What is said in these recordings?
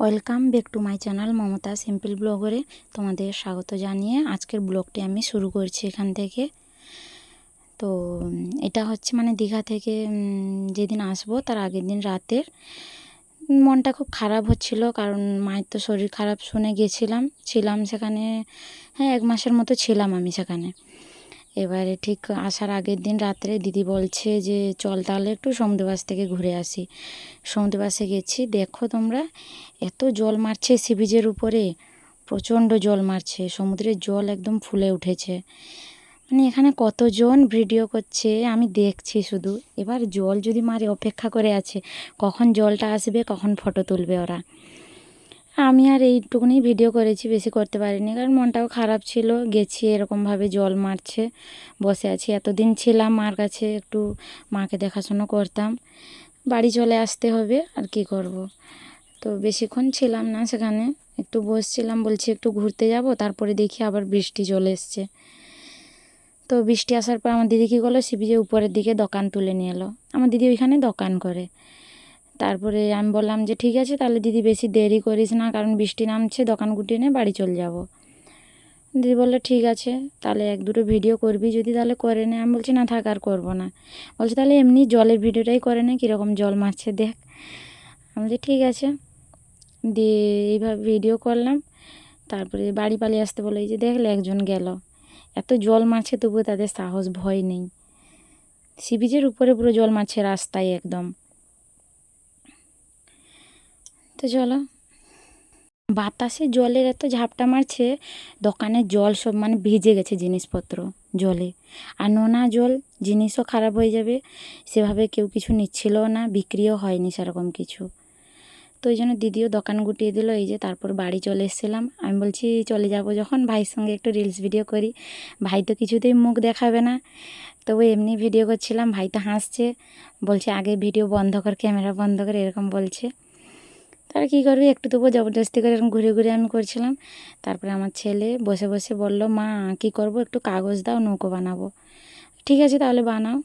Welcome back to my channel Mamata simple ব্লগরে তোমাদের স্বাগত জানিয়ে আজকের ব্লগটি আমি শুরু করছি এখান থেকে। তো, এটা হচ্ছে মানে দীঘা থেকে যেদিন আসব তার আগের দিন রাতের। মনটা খুব খারাপ হচ্ছিল কারণ মায়ের তো শরীর খারাপ শুনে গেছিলাম, ছিলাম সেখানে হ্যাঁ এক মাসের মতো ছিলাম আমি সেখানে। এবারে ঠিক আসার আগের দিন রাত্রে দিদি বলছে যে, চল তাহলে একটু সমুদ্রবাস থেকে ঘুরে আসি। সমুদ্রবাসে গেছি। দেখো তোমরা, এত জল মারছে সি বিচের উপরে। প্রচণ্ড জল মারছে। সমুদ্রের জল একদম ফুলে উঠেছে। মানে এখানে কতজন ভিডিও করছে, আমি দেখছি শুধু। এবার জল যদি মারে, অপেক্ষা করে আছে, কখন জলটা আসবে, কখন ফটো তুলবে ওরা? আমি আর এইটুকুনি ভিডিও করেছি, বেশি করতে পারিনি। কারণ মনটাও খারাপ ছিল, গেছি, এরকমভাবে জল মারছে, বসে আছি। এতদিন ছিলাম, মার কাছে একটু মাকে দেখাশোনা করতাম। বাড়ি চলে আসতে হবে, আর কি করব। তো বেশিক্ষণ ছিলাম না সেখানে। একটু বসছিলাম, বলছি একটু ঘুরতে যাব, তারপরে দেখি আবার বৃষ্টি চলে এসছে। তো বৃষ্টি আসার পর আমার দিদি কী করল? সিবিজে উপরের দিকে দোকান তুলে নিয়ে এলো। আমার দিদি ওইখানে দোকান করে। তারপরে আমি বললাম যে, ঠিক আছে, তাহলে দিদি বেশি দেরি করিস না, কারণ বৃষ্টি নামছে দোকান গুটিয়ে নিয়ে বাড়ি চলে যাব। দিদি বলল, ঠিক আছে, তাহলে এক দুটো ভিডিও করবি যদি, তাহলে করে নে। আমি বলছি, না, থাক, আর করব না। বলছে, তাহলে এমনি জলের ভিডিওটাই করে নে, কীরকম জল মারছে, দেখ। আমি বলছি, ঠিক আছে। দিয়ে এইভাবে ভিডিও করলাম। তারপরে বাড়ি পালিয়ে আসতে বলে, এই যে দেখলে একজন গেল। এত জল মারছে, তবুও তাদের সাহস, ভয় নেই। সি বিচের উপরে পুরো জল মারছে, রাস্তায় একদম। তো চলো। বাতাসে জলের এত ঝাপটা মারছে, দোকানে জল সব মানে ভিজে গেছে জিনিসপত্র জলে। আর নোনা জল, জিনিসও খারাপ হয়ে যাবে, সেভাবে কেউ কিছু নিচ্ছিলও না, বিক্রিও হয়নি সেরকম কিছু। তো ওই জন্য দিদিও দোকান গুটিয়ে দিল, এই যে তারপর বাড়ি চলে এসেছিলাম। আমি বলছি, চলে যাব যখন, ভাইয়ের সঙ্গে একটু রিলস ভিডিও করি। ভাই তো কিছুতেই মুখ দেখাবে না। তবু এমনি ভিডিও করছিলাম, ভাই তো হাসছে। বলছে, আগে ভিডিও বন্ধ কর ক্যামেরা বন্ধ করে, এরকম বলছে। তারা কী করবে? একটু তবু জবরদস্তি করে এরকম ঘুরে ঘুরে আমি করছিলাম। তারপরে আমার ছেলে বসে বসে বলল, মা, কী করব? একটু কাগজ দাও, নৌকো বানাবো। ঠিক আছে, তাহলে বানাও।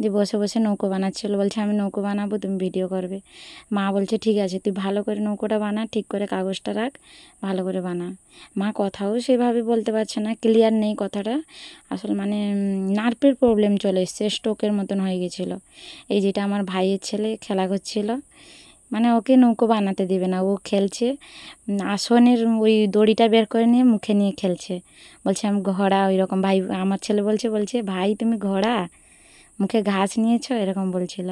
যে বসে বসে নৌকো বানাচ্ছিলো। বলছে, আমি নৌকো বানাবো, তুমি ভিডিও করবে। মা বলছে, ঠিক আছে, তুই ভালো করে নৌকোটা বানা, ঠিক করে কাগজটা রাখ, ভালো করে বানা। মা কথাও সেভাবে বলতে পারছে না ক্লিয়ার নেই কথাটা। আসলে মানে নার্ভের প্রবলেম চলে এসছে স্ট্রোকের মতন হয়ে গেছিল। এই যেটা আমার ভাইয়ের ছেলে খেলা করছিল মানে ওকে নৌকো বানাতে দেবে না, ও খেলছে। আসনের ওই দড়িটা বের করে নিয়ে মুখে নিয়ে খেলছে। বলছে, আমি ঘোড়া ওই রকম ভাই, আমার ছেলে বলছে বলছে, ভাই, তুমি ঘোড়া? মুখে ঘাস নিয়েছো? এরকম বলছিল।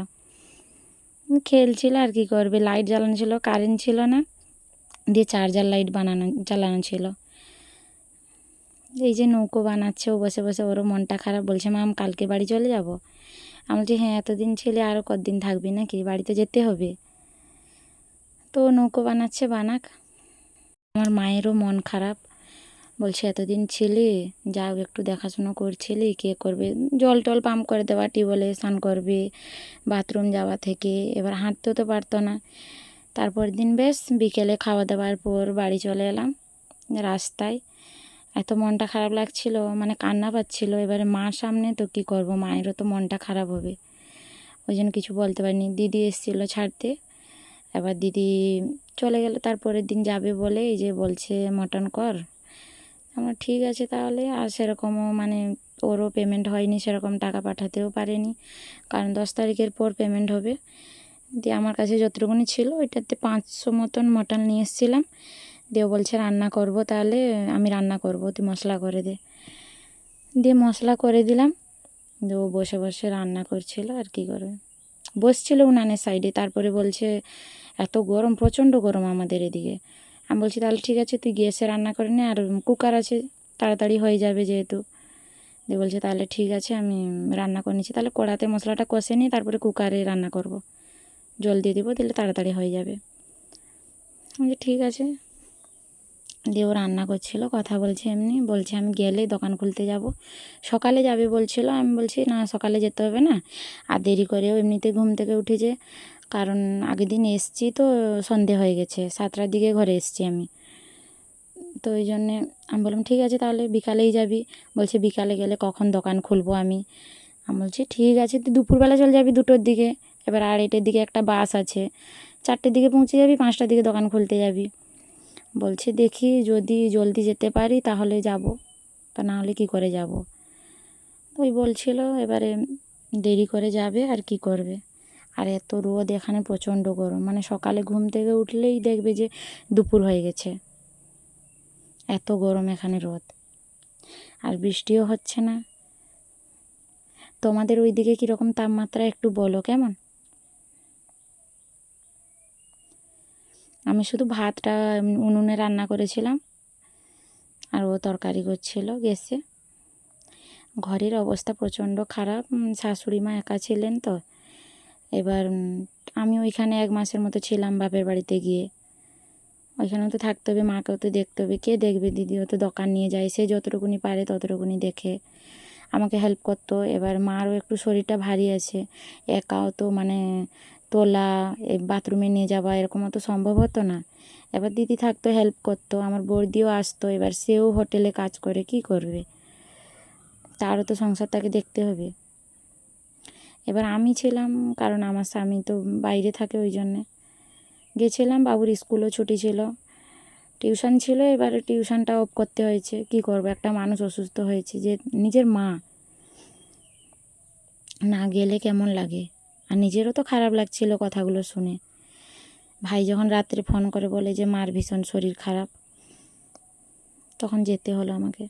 খেলছিল আর কি করবে, লাইট জ্বালানো ছিল, কারেন্ট ছিল না, দিয়ে চার্জার লাইট বানানো, জ্বালানো ছিল। এই যে নৌকো বানাচ্ছে, ও বসে বসে ওরও মনটা খারাপ, বলছে, মাম, কালকে বাড়ি চলে যাব? আমি বলছি হ্যাঁ এতদিন ছেলে আরও কতদিন থাকবি নাকি? বাড়িতে যেতে হবে? তো নৌকো বানাচ্ছে বানাক। আমার মায়েরও মন খারাপ। বলছে, এতদিন ছিলি, যাও একটু দেখাশুনো করছিলি, কে করবে? জল টল পাম্প করে দেওয়া, টিউবওয়েলে স্নান করবে, বাথরুম যাওয়া থেকে। এবার হাঁটতেও তো পারতো না। তারপর দিন বেশ বিকেলে খাওয়া দাওয়ার পর বাড়ি চলে এলাম রাস্তায়। এত মনটা খারাপ লাগছিল মানে কান্না পাচ্ছিল। এবারে মার সামনে, তো কী করব? মায়েরও তো মনটা খারাপ হবে। ওই জন্য কিছু বলতে পারিনি। দিদি এসেছিল ছাড়তে। এবার দিদি চলে গেল, তারপরের দিন যাবে বলে এই যে বলছে, মটন কর। আমরা ঠিক আছে তাহলে। আর সেরকমও মানে ওরও পেমেন্ট হয়নি, সেরকম টাকা পাঠাতেও পারেনি, কারণ দশ তারিখের পর পেমেন্ট হবে। দিয়ে আমার কাছে যতটুকুনি ছিল ওইটাতে পাঁচশো মতন মটন নিয়ে এসেছিলাম। দিয়ে বলছে, রান্না করব তাহলে, আমি রান্না করব, তুই মশলা করে দে। দিয়ে মশলা করে দিলাম। দিয়ে ও বসে বসে রান্না করছিল, আর কি করবে। বসছিল উনানের সাইডে তারপরে বলছে, এত গরম, প্রচণ্ড গরম আমাদের এদিকে। আমি বলছি, তাহলে ঠিক আছে, তুই গ্যাসে রান্না করে নে, আর কুকার আছে, তাড়াতাড়ি হয়ে যাবে যেহেতু। দিয়ে বলছে, তাহলে ঠিক আছে, আমি রান্না করে নিচ্ছি। তাহলে কড়াতে মশলাটা কষে নিই তারপরে কুকারে রান্না করব। জল দিয়ে দেবো, দিলে তাড়াতাড়ি হয়ে যাবে। ঠিক আছে। দিয়ে ও রান্না করছিল, কথা বলছে এমনি, বলছে আমি গেলে দোকান খুলতে যাব। সকালে যাবে বলছিল, আমি বলছি না, সকালে যেতে হবে না। আর দেরি করেও এমনিতে ঘুম থেকে উঠেছে। কারণ আগের দিন এসছি তো, সন্ধে হয়ে গেছে, সাতটার দিকে ঘরে এসছি আমি। তো ওই জন্যে আমি বললাম, ঠিক আছে, তাহলে বিকালেই যাবি। বলছে, বিকালে গেলে কখন দোকান খুলবো আমি? আমি বলছি, ঠিক আছে, তুই দুপুরবেলা চলে যাবি দুটোর দিকে। এবার আড়াইটের দিকে একটা বাস আছে। চারটের দিকে পৌঁছে যাবি, পাঁচটার দিকে দোকান খুলতে যাবি। বলছে, দেখি যদি জলদি যেতে পারি তাহলে যাব। তা না হলে কী করে যাব? ওই বলছিল, এবারে দেরি করে যাবে, আর কি করবে? আর এত রোদ এখানে প্রচণ্ড গরম। মানে সকালে ঘুম থেকে উঠলেই দেখবে যে দুপুর হয়ে গেছে। এত গরম এখানে রোদ। আর বৃষ্টিও হচ্ছে না। তোমাদের ওই দিকে কীরকম তাপমাত্রা একটু বলো কেমন? আমি শুধু ভাতটা উনুনে রান্না করেছিলাম। আর ও তরকারি করছিল গ্যাসে ঘরের অবস্থা প্রচণ্ড খারাপ। শাশুড়ি মা একা ছিলেন তো। এবার আমি ওইখানে এক মাসের মতো ছিলাম বাপের বাড়িতে গিয়ে। ওইখানেও তো থাকতে হবে, মাকেও তো দেখতে হবে। কে দেখবে দিদিও তো দোকান নিয়ে যায়। সে যতটুকুনি পারে ততটুকুনি দেখে। আমাকে হেল্প করতো। এবার মারও একটু শরীরটা ভারী আছে। একাও তো মানে তোলা, এ বাথরুমে নিয়ে যাওয়া এরকম তো সম্ভব হতো না। এবার দিদি থাকতো হেল্প করতো, আমার বৌদিও আসতো, এবার সেও হোটেলে কাজ করে, কি করবে? তারও তো সংসারটাকে দেখতে হবে। এবার আমি ছিলাম, কারণ আমার স্বামী তো বাইরে থাকে ওই জন্যে। গেছিলাম, বাবুর স্কুলও ছুটি ছিল। টিউশন ছিল, এবার টিউশনটা অফ করতে হয়েছে। কি করব? একটা মানুষ অসুস্থ হয়েছে, যে নিজের মা। না গেলে কেমন লাগে? আর নিজেরও তো খারাপ লাগছিল কথাগুলো শুনে। ভাই যখন রাত্রে ফোন করে বলে যে, মার ভীষণ শরীর খারাপ। তখন যেতে হলো আমাকে।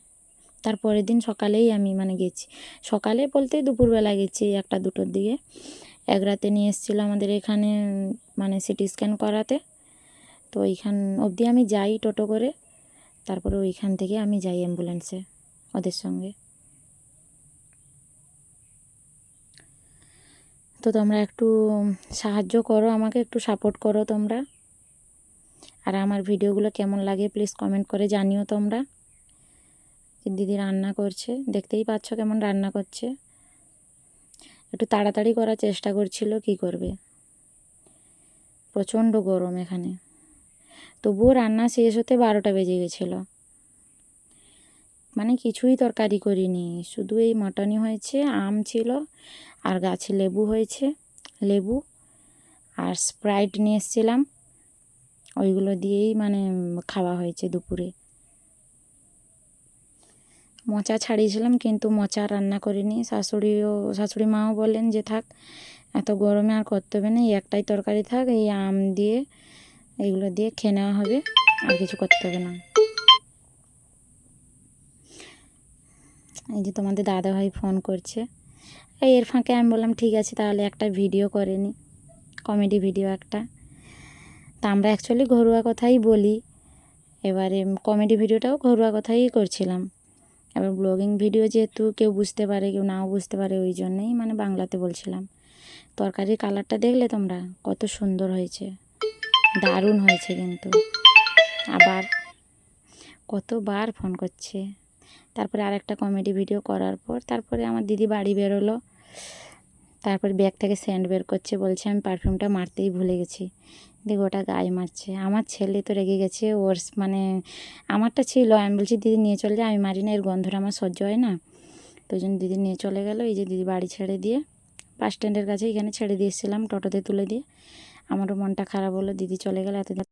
তারপরের দিন সকালেই আমি মানে গেছি। সকালে বলতে দুপুরবেলা গেছি একটা দুটোর দিকে। এক রাতে নিয়ে এসেছিল আমাদের এখানে মানে সিটি স্ক্যান করাতে। তো ওইখান অবধি আমি যাই টোটো করে। তারপরে ওইখান থেকে আমি যাই অ্যাম্বুলেন্সে ওদের সঙ্গে। তো তোমরা একটু সাহায্য করো, আমাকে একটু সাপোর্ট করো তোমরা। আর আমার ভিডিওগুলো কেমন লাগে প্লিজ কমেন্ট করে জানিও তোমরা। দিদি রান্না করছে, দেখতেই পাচ্ছ কেমন রান্না করছে। একটু তাড়াতাড়ি করার চেষ্টা করছিল, কি করবে? প্রচণ্ড গরম এখানে। তবুও রান্না শেষ হতে বারোটা বেজে গেছিল। মানে কিছুই তরকারি করিনি। শুধু এই মাটনই হয়েছে, আম ছিল আর গাছে লেবু হয়েছে, লেবু আর স্প্রাইট নিয়ে এসেছিলাম। ওইগুলো দিয়েই মানে খাওয়া হয়েছে দুপুরে। মোচা ছাড়িয়েছিলাম কিন্তু মোচা রান্না করিনি। শাশুড়িও, শাশুড়ি মাও বললেন যে থাক, এত গরমে আর করতে হবে না এই একটাই তরকারি থাক, এই আম দিয়ে এইগুলো দিয়ে খেয়ে নেওয়া হবে, আর কিছু করতে হবে না। এই যে তোমাদের দাদাভাই ফোন করছে। এই এর ফাঁকে আমি বললাম, ঠিক আছে, তাহলে একটা ভিডিও করে নি। কমেডি ভিডিও একটা। তা আমরা অ্যাকচুয়ালি ঘরোয়া কথাই বলি। এবারে কমেডি ভিডিওটাও ঘরোয়া কথাই করছিলাম। এবার ব্লগিং ভিডিও যেহেতু কেউ বুঝতে পারে, কেউ নাও বুঝতে পারে, ওই জন্যেই মানে বাংলাতে বলছিলাম। তরকারির কালারটা দেখলে তোমরা কত সুন্দর হয়েছে। দারুণ হয়েছে কিন্তু। আবার কতবার ফোন করছে। তারপরে আরেকটা কমেডি ভিডিও করার পর তারপরে আমার দিদি বাড়ি বেরোলো। তারপরে ব্যাগ থেকে সেন্ট বের করছে, বলছে, আমি পারফিউমটা মারতেই ভুলে গেছি। দিয়ে ওটা গায়ে মারছে। আমার ছেলে তো রেগে গেছে, ওর মানে আমারটা ছিল। আমি বলছি, দিদি, নিয়ে চলে যায় আমি মারি না, এর গন্ধটা আমার সহ্য হয় না। তো ওই জন্য দিদি নিয়ে চলে গেলো, এই যে দিদি বাড়ি ছেড়ে দিয়ে বাস স্ট্যান্ডের কাছে এখানে ছেড়ে দিয়েছিলাম টোটোতে তুলে দিয়ে। আমারও মনটা খারাপ হলো, দিদি চলে গেলো, এতদিন